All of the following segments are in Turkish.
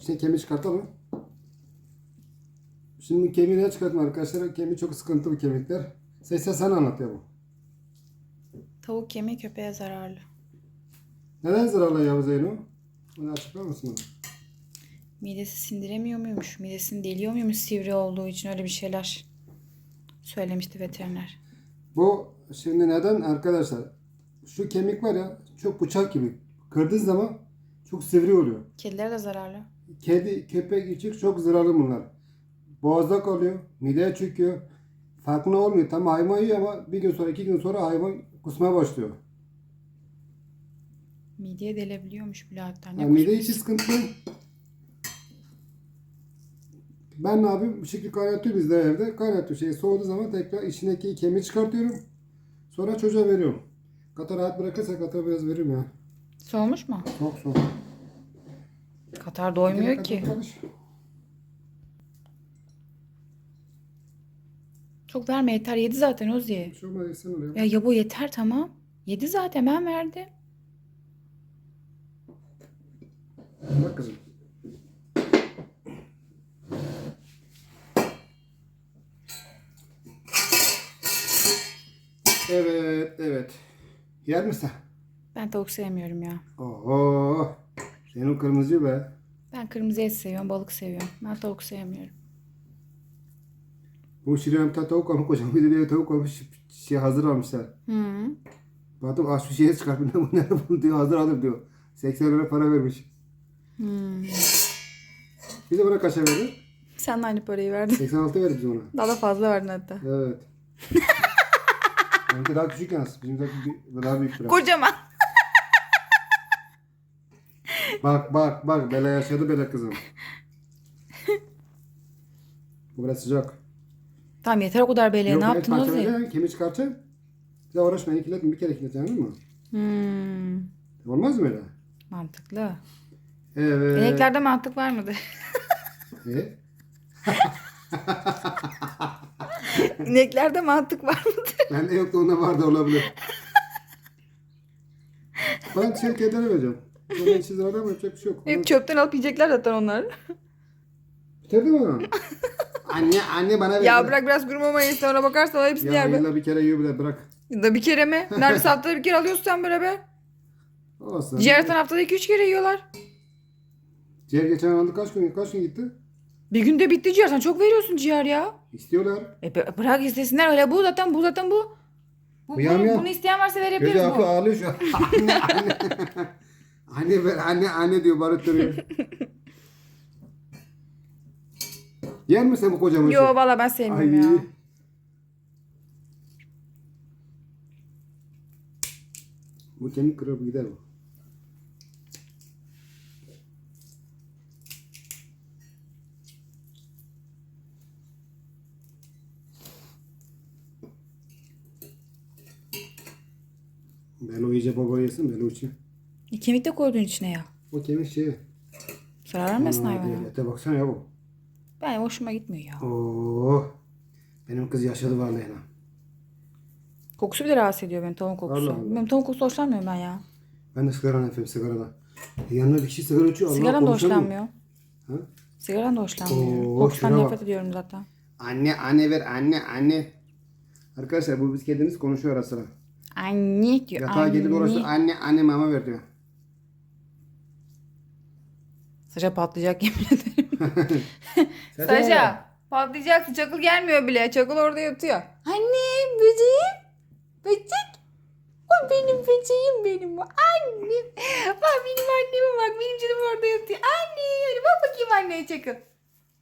işte kemiği çıkartalım. Şimdi kemiği ne çıkartma arkadaşlar? Kemiği çok sıkıntı bu kemikler. Sesle sen anlat ya bu. Tavuk kemiği köpeğe zararlı. Neden zararlı ya Zeyno? Bunu açıklar mısın? Midesi sindiremiyor muymuş? Midesini deliyor muymuş sivri olduğu için öyle bir şeyler söylemişti veteriner. Bu şimdi neden arkadaşlar? Şu kemik var ya çok bıçak gibi. Kırdığı zaman çok sivri oluyor. Kedilere de zararlı. Kedi, köpek için çok zararlı bunlar. Boğazda kalıyor, mideye çöküyor. Farkında olmuyor. Tam hayvan yiyor ama bir gün sonra, iki gün sonra hayvan kusmaya başlıyor. Mideye delebiliyormuş bile hatta. Ne Yani mide içi sıkıntı. Ben ne yapayım? Bu şekilde kaynatıyorum bizde evde. Kaynatıyorum. Şey soğuduğu zaman tekrar içindeki kemiği çıkartıyorum. Sonra çocuğa veriyorum. Katar rahat bırakırsa Katar biraz veririm ya. Soğumuş mu? Çok soğuk. Katar doymuyor ki. Çok verme yeter. Yedi zaten Ozi. Şu olmaz sen oraya. Ya ya bu yeter tamam. Yedi zaten ben verdim. Bak kızım. Evet, evet. Yer misin? Ben tavuk sevmiyorum ya. Oho. Senin kırmızı be. Ben kırmızı et seviyorum, balık seviyorum. Ben tavuk sevmiyorum. Bu bir tane tavuk almış kocaman bir de bir tavuk almış şey hazır almışlar. Hı. Baktım az şu şeye çıkartmış bu ne bunu diyor hazır alır diyor. 80 lira para vermiş. Hmm. Bir de buna kaça verdi? Sen de aynı parayı verdin. 86 verdi biz ona. Daha da fazla verdin hatta. Evet. Benimki daha küçük yalnız. Bizimki bir- daha büyük biraz. Kocaman. Bak bak bak Bela yaşadı Bela kızım. Bu biraz sıcak. Tamam yeter o kadar beleye. Ne evet, yaptın Ozi? parçalayacağım, Kemiği çıkartacağım. Bir de uğraşma ikiletme bir kere ikileteceğim değil mi? Hmm. Olmaz mı öyle? Mantıklı. Evet. İneklerde mantık var mıdır? E? İneklerde mantık var mıdır? Bende yoktu onda vardı olabilir. ben kedilere vereceğim. İçi zararlı ama yapacak bir şey yok. Hep çöpten alıp yiyecekler zaten onlar. Bitirdi mi? anne anne bana ver. ya bırak biraz kurumamayı sonra bakarsan o hepsini Ya yer be. yılda bir kere yiyor bile bırak. Da bir kere mi? Neredeyse haftada bir kere alıyorsun sen böyle be. Olsun. Ciğerden haftada iki üç kere yiyorlar. Ciğer geçen aldı kaç gün kaç gün gitti? Bir günde bitti ciğer. Sen çok veriyorsun ciğer ya. İstiyorlar. E bı- bırak istesinler öyle bu zaten bu zaten bu. Bu, Bu yan bunu, isteyen varsa Gözü verebiliriz bu. ağlıyor şu an. anne anne. Anne ver anne anne diyor bağırıp Yer misin sen bu kocaman Yo şey? valla ben sevmiyorum ya. Bu kemik kırıp gider bu. Ben o iyice baba yesin ben için. E, kemik de koydun içine ya. O kemik şey. Zarar vermesin hayvana. Ete baksana ya bu. Ben hoşuma gitmiyor ya. Oo. Benim kız yaşadı vallahi lan. Kokusu bile rahatsız ediyor beni tavuk kokusu. Allah Allah. Benim tavuk kokusu hoşlanmıyorum ben ya. Ben de sigara nefem sigarada. Yanına bir kişi sigara içiyor. Allah Sigaran da konuşamıyor. hoşlanmıyor. Ha? Sigaran da hoşlanmıyor. Oo, Kokusundan şuna nefret ediyorum zaten. Anne anne ver anne anne. Arkadaşlar bu biz kedimiz konuşuyor ara sıra. Anne diyor. Yatağa gelip orası anne. anne anne mama ver diyor. Saça patlayacak yemin ederim. Saça patlayacaksın. Çakıl gelmiyor bile. Çakıl orada yatıyor. Anne böceğim. Böcek. O benim böceğim benim. Annem. Bak benim anneme bak. Benim canım orada yatıyor. Anne. Hadi bak bakayım anneye çakıl.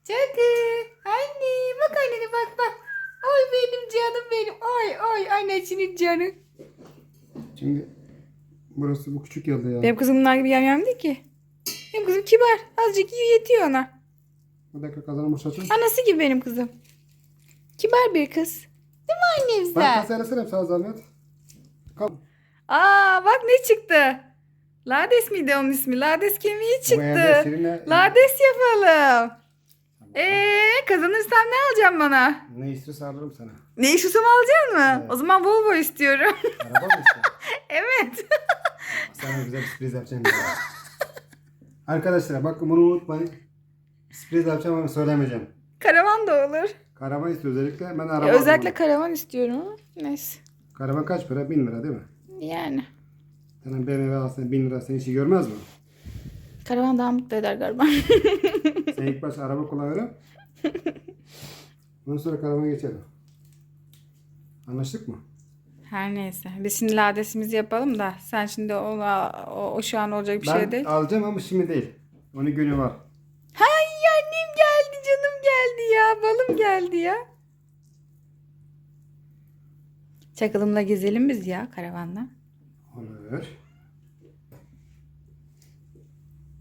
Çakıl. Anne. Bak annene bak bak. Oy benim canım benim. Oy oy annesinin canı. Şimdi burası bu küçük yılda ya. Benim kızım bunlar gibi yamyam değil ki. Benim kızım kibar. Azıcık yiyor yetiyor ona. Bir dakika kazanmış açın. Anası gibi benim kızım. Kibar bir kız. Değil mi annem Ben sen? kasaylasana sağ zahmet. Kal. Aa bak ne çıktı. Lades miydi onun ismi? Lades kemiği çıktı. seninle Lades yapalım. Eee kazanırsam ne alacaksın bana? ne istiyorsa alırım sana. Ne istiyorsam alacaksın mı? Evet. O zaman Volvo istiyorum. Araba mı istiyorsun? evet. Sana güzel bir sürpriz yapacağım. Arkadaşlar bakın bunu unutmayın. Sürpriz yapacağım ama söylemeyeceğim. Karavan da olur. Karavan istiyor özellikle. Ben araba Ya özellikle ona. karavan istiyorum ama neyse. Karavan kaç para? 1000 lira değil mi? Yani. Sen BMW alsan 1000 lira senin işi görmez mi? Karavan daha mutlu eder galiba. Sen ilk başta araba kullanıyorum. Ondan sonra karavana geçelim. Anlaştık mı? Her neyse. Biz şimdi ladesimizi yapalım da sen şimdi o, o, o şu an olacak bir ben şey değil. alacağım ama şimdi değil. Onun günü var. Hay annem geldi canım geldi ya. Balım geldi ya. Çakılımla gezelim biz ya karavanla. Olur.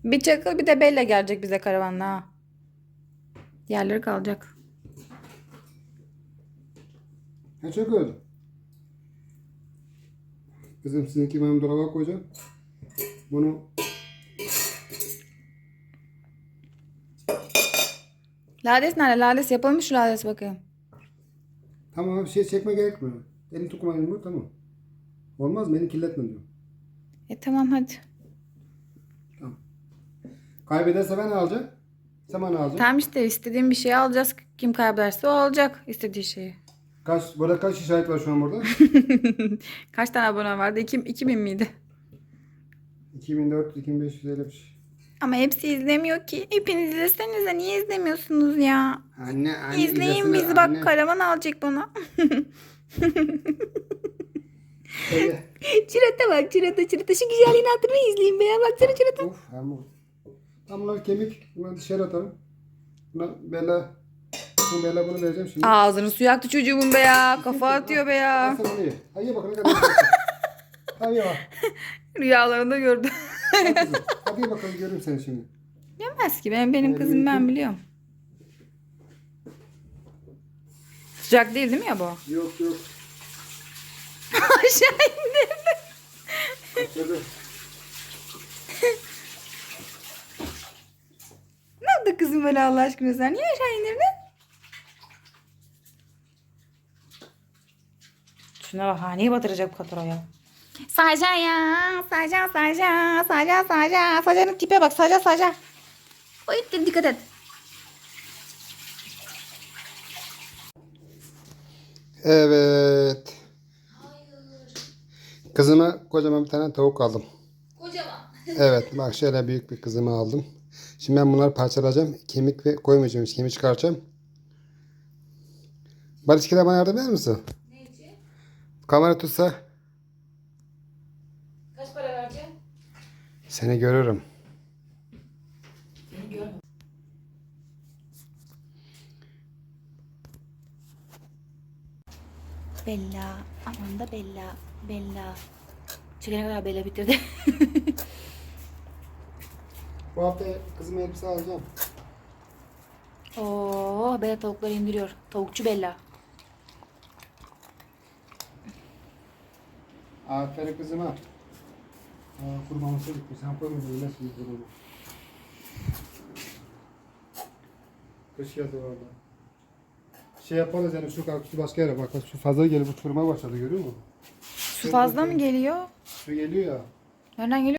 Bir çakıl bir de Bella gelecek bize karavanla ha. Yerleri kalacak. Çok oldu. Kızım sizinki benim dolaba koyacağım. Bunu Lades nerede? Lades yapalım şu lades bakayım. tamam bir şey çekme gerekmiyor. Elini tutmayın bu tamam. Olmaz beni kirletme diyor. E tamam hadi. Kaybederse ben alacağım. Sen bana alacaksın. Tamam işte istediğim bir şeyi alacağız. Kim kaybederse o alacak istediği şeyi. Kaç, burada kaç şahit var şu an burada? Kaç tane abone vardı? 2, 2000 miydi? 2400, 2500 öyle bir şey. Ama hepsi izlemiyor ki. Hepiniz izlesenize niye izlemiyorsunuz ya? Anne, anne. İzleyin izlesene, bizi anne. bak karavan alacak bana. Öyle. Çırata bak çırata çırata şu güzelliğini hatırlayın izleyin be ya baksana çırata. Of hem bu. Tam bunlar kemik. Bunları dışarı atalım. Buna Bella. Bu Bella bunu vereceğim şimdi. Ağzını suya aktı çocuğumun be ya. Kafa atıyor be ya. ye. Hadi ye bakalım. Hadi ye bak. Rüyalarında gördü. Al kızım. Hadi ye bakalım görürüm seni şimdi. Yemez ki benim, benim Evet, kızım ben biliyorum. Sıcak değil değil mi ya bu? Yok yok. Aşağı indirdi. Şöyle. Ne yaptı kızım böyle Allah aşkına sen? Niye aşağı indirdin? Şuna bak ha neyi batıracak bu kadar o ya? Saca ya, saca saca, saca saca. Sacanın tipe bak saca saca. Oy dikkat et. Evet. Kızıma kocaman bir tane tavuk aldım. Kocaman. Evet bak şöyle büyük bir kızımı aldım. Şimdi ben bunları parçalayacağım. Kemik ve koymayacağım. Kemik çıkartacağım. Barış bana yardım eder misin? Kamera tutsa Kaç para vereceksin? seni görürüm. Beni görme. Bella. Aman da Bella. Bella. Çekene kadar Bella bitirdi. Bu hafta kızıma elbise alacağım. Oo, Bella tavukları indiriyor. Tavukçu Bella. Aferin kızıma. Aa, kurbanlısı gitmiş. Sen koymadın. Nasıl bir durum? Kış yazı orada. Şey yaparız yani şu kalkışı başka yere bak. Su fazla gelip uçurmaya başladı görüyor musun? Su fazla mı geliyor? Su geliyor ya. Nereden geliyor?